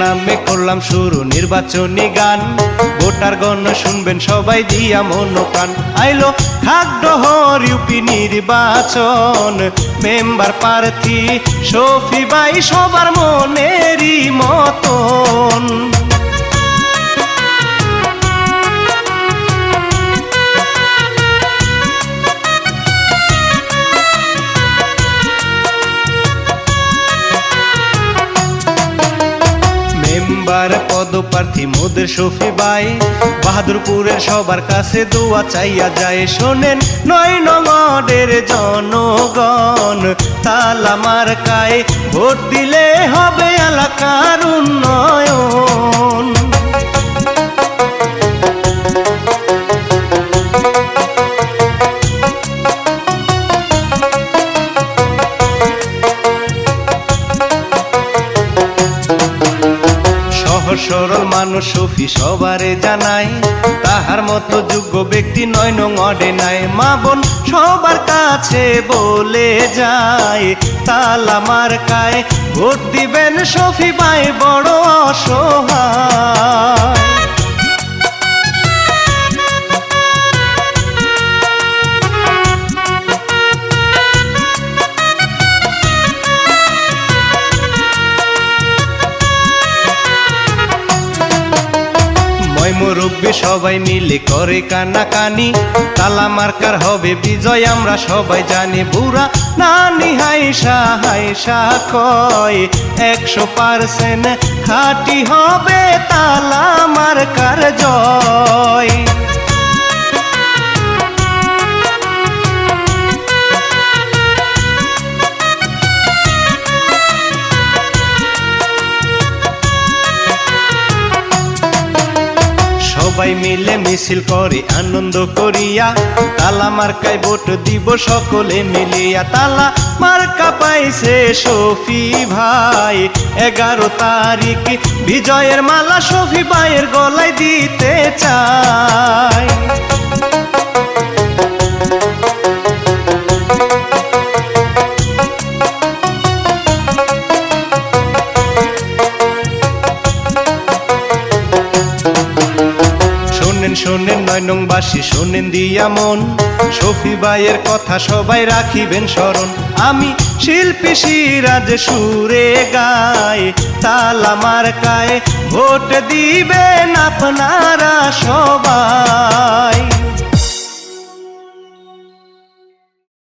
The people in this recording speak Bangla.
নামে করলাম শুরু নির্বাচনী গান। ভোটার গণ শুনবেন সবাই দিয়া মন প্রাণ আইলো খাগডহর ইউপি নির্বাচন। মেম্বার প্রার্থী শফি বাই সবার মনেরই মতন। মেম্বার পদপ্রার্থী মোদের শফি বাই। বাহাদুরপুরের সবার কাছে দোয়া চাইয়া যায়। শোনেন, নয় নমাদের জনগণ তালামার কায়ে ভোট দিলে হবে এলাকার উন্নয়ন সরল মানুষ সফি সবারে জানাই, তাহার মতো যোগ্য ব্যক্তি নয়, নং অডে নাই। মা বোন সবার কাছে বলে যায় তালামার কায় ভোট দিবেন সফি বাই বড় অসহায়। মুরব্বী সবাই মিলে করে কানা কানি তালা মার্কার হবে বিজয়, আমরা সবাই জানি বুড়া। নানি হাইসা হাইসা কয়, একশো পার্সেন্ট খাটি হবে তালা মার্কার জয়। সবাই মিলে মিছিল করে, আনন্দ করিয়া। তালা মার্কায় ভোট দিব সকলে মিলিয়া তালা। মার্কা পাইছে সফি ভাই, এগারো তারিখ বিজয়ের মালা সফি ভাইয়ের গলায় দিতে চায় শোনেন নয় নংবাসী শোনেন দিয়া মন। শফি বাইয়ের কথা সবাই রাখিবেন স্মরণ। আমি শিল্পী সিরাজ সুরে গায়ে তাল আমার কায়ে ভোট দিবেন আপনারা সবাই।